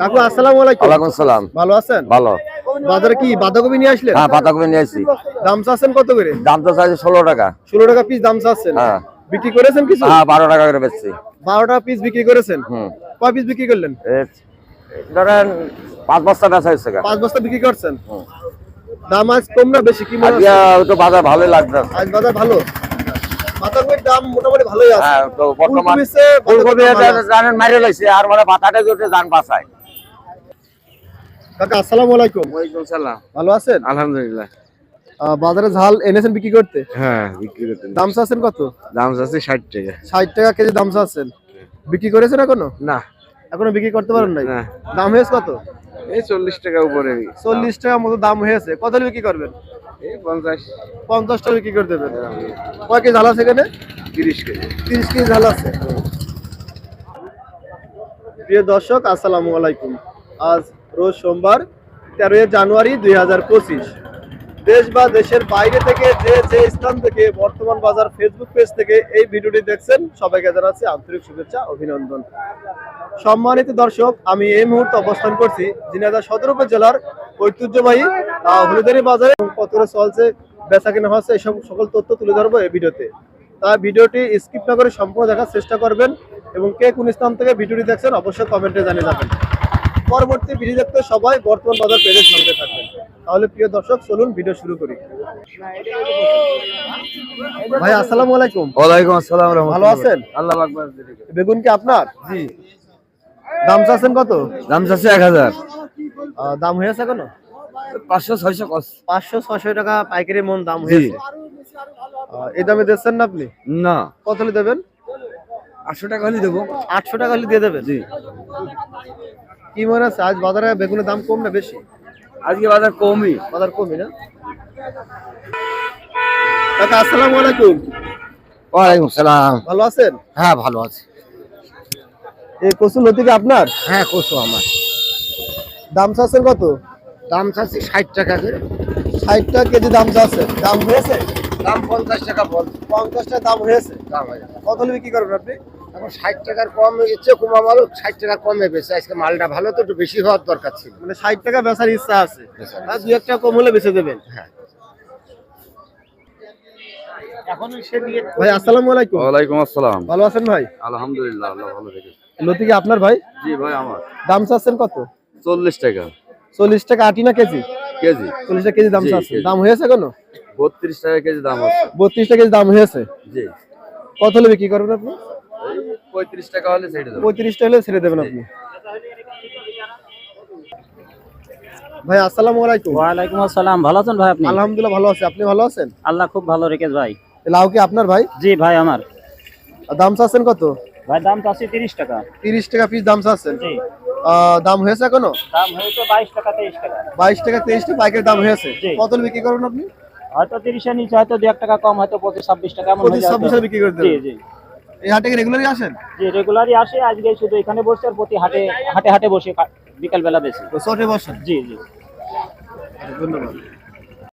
কাকু আসসালামু আলাইকুম। ওয়ালাইকুম ভালো আছেন? ভালো। বাজারে কি বাঁধাকপি নিয়ে আসলেন? হ্যাঁ পাতাকপি নিয়ে আসছি। দাম চাচ্ছেন কত করে? দাম তো চাইছে ষোলো টাকা। ষোলো টাকা পিস দাম চাচ্ছেন। হ্যাঁ। বিক্রি করেছেন কিছু? হ্যাঁ বারো টাকা করে বেচছি। পিস বিক্রি করেছেন? হুম। কয় পিস বিক্রি করলেন? ধরেন পাঁচ বস্তা বেচা হয়েছে। পাঁচ বস্তা বিক্রি করছেন। দাম আজ কম না বেশি? কি মনে হচ্ছে? তো বাজার ভালোই লাগবে। আজ বাজার ভালো? বাঁধাকপির দাম মোটামুটি ভালোই আছে। হ্যাঁ তো বর্তমান ফুলকপি বাঁধাকপির দাম ভালো আছে। জানেন মাইরে লাইছে আর মানে বাতাটা যদি যান বাঁচায় কাকা আসসালামু আলাইকুম। ওয়ালাইকুম সালাম। ভালো আছেন? আলহামদুলিল্লাহ। বাজারে ঝাল এনেছেন বিক্রি করতে? হ্যাঁ বিক্রি করতে। দাম চাচ্ছেন কত? দাম আছে ষাট টাকা। ষাট টাকা কেজি দাম চাচ্ছেন। বিক্রি করেছেন এখনও? না। এখনও বিক্রি করতে পারেন নাই? দাম হয়েছে কত? এই চল্লিশ টাকা উপরে। চল্লিশ টাকা মতো দাম হয়েছে। কত বিক্রি করবেন? পঞ্চাশ। টাকা বিক্রি করে দেবেন। কয় কেজি ঝাল আছে এখানে? তিরিশ কেজি। তিরিশ কেজি ঝাল আছে। প্রিয় দর্শক আসসালামু আলাইকুম। আজ রোজ সোমবার তেরোই জানুয়ারি দুই হাজার পঁচিশ। দেশ বা দেশের বাইরে থেকে যে যে স্থান থেকে বর্তমান বাজার ফেসবুক পেজ থেকে এই ভিডিওটি দেখছেন সবাইকে জানাচ্ছি আন্তরিক শুভেচ্ছা অভিনন্দন। সম্মানিত দর্শক আমি এই মুহূর্তে অবস্থান করছি ঝিনাইদহ সদর উপজেলার ঐতিহ্যবাহী হলুদারি বাজারে কত চলছে বেচা কেনা হচ্ছে এইসব সকল তথ্য তুলে ধরবো এই ভিডিওতে। তাই ভিডিওটি স্কিপ না করে সম্পূর্ণ দেখার চেষ্টা করবেন এবং কে কোন স্থান থেকে ভিডিওটি দেখছেন অবশ্যই কমেন্টে জানিয়ে যাবেন। পরবর্তী ভিডিও দেখতে সবাই বর্তমান বাজার পেজের সঙ্গে থাকবেন। তাহলে প্রিয় দর্শক চলুন ভিডিও শুরু করি। ভাই আসসালামু আলাইকুম। ওয়ালাইকুম আসসালাম ভালো আছেন? আল্লাহ আকবার বেগুন কি আপনার? জি। দাম চাচ্ছেন কত? দাম চাচ্ছে এক হাজার। দাম হয়েছে কেন পাঁচশো ছয়শো কস। পাঁচশো ছশো টাকা পাইকারি মন দাম হয়েছে। এই দামে দিচ্ছেন না আপনি? না। কত হলে দেবেন? আটশো টাকা হলে দেবো। আটশো টাকা হলে দিয়ে দেবেন? জি। কি মনে আছে আজ বাজারে বেগুনের দাম কম না বেশি? আজকে বাজার কমই। বাজার কমই না? কাকা আসসালামু আলাইকুম। ওয়ালাইকুম সালাম। ভালো আছেন? হ্যাঁ ভালো আছে। এই কচু লতি কি আপনার? হ্যাঁ কসু আমার। দাম চাচ্ছেন কত? দাম চাচ্ছি ষাট টাকা করে। ষাট টাকা কেজি দাম চাচ্ছেন দাম হয়েছে? দাম পঞ্চাশ টাকা বল। পঞ্চাশ টাকা দাম হয়েছে? দাম হয়ে যাবে। কত বিক্রি করবেন আপনি? এখন ষাট টাকার কম ইচ্ছে কমা মাল ষাট টাকা কমে বেশি আজকে মালটা ভালো তো একটু বেশি হওয়ার দরকার ছিল। মানে ষাট টাকা বেচার ইচ্ছা আছে। দুই এক টাকা কম হলে বেচে দেবেন। হ্যাঁ। ভাই আসসালামু আলাইকুম। ওয়ালাইকুম আসসালাম। ভালো আছেন ভাই? আলহামদুলিল্লাহ আল্লাহ ভালো রেখেছে। লতি কি আপনার ভাই? জি ভাই আমার। দাম চাচ্ছেন কত? চল্লিশ টাকা। চল্লিশ টাকা আটি না কেজি? কেজি। চল্লিশ টাকা কেজি দাম কেজি। দাম হয়েছে কোনো? বত্রিশ টাকা কেজি দাম আছে। বত্রিশ টাকা কেজি দাম হয়েছে? জি। কত হলে বিক্রি করবেন আপনি? পঁয়ত্রিশ টাকা হলে ছেড়ে দেবো। পঁয়ত্রিশ টাকা হলে ছেড়ে দেবেন আপনি। ভাই আসসালামু আলাইকুম। ওয়ালাইকুম আসসালাম। ভালো আছেন ভাই আপনি? আলহামদুলিল্লাহ ভালো আছি। আপনি ভালো আছেন? আল্লাহ খুব ভালো রেখেছে ভাই। লাউ কি আপনার ভাই? জি ভাই আমার। আর দাম চাচ্ছেন কত? ভাই দাম চাচ্ছি তিরিশ টাকা। তিরিশ টাকা পিস দাম চাচ্ছেন। জি। দাম হয়েছে এখনও? দাম হয়েছে বাইশ টাকা তেইশ টাকা। বাইশ টাকা তেইশ টাকা পাইকারি দাম হয়েছে। কত বিক্রি করবেন আপনি? হয়তো তিরিশের নিচে হয়তো দু এক টাকা কম হয়তো পঁচিশ ছাব্বিশ টাকা পঁচিশ ছাব্বিশ বিক্রি করে জি এই হাটে রেগুলারই আসেন? জি রেগুলারই আসে। আজকে শুধু এখানে বসে আর প্রতি হাটে হাটে হাটে বসে বিকাল বেলা বেশি চটে বসেন। জি জি। ধন্যবাদ।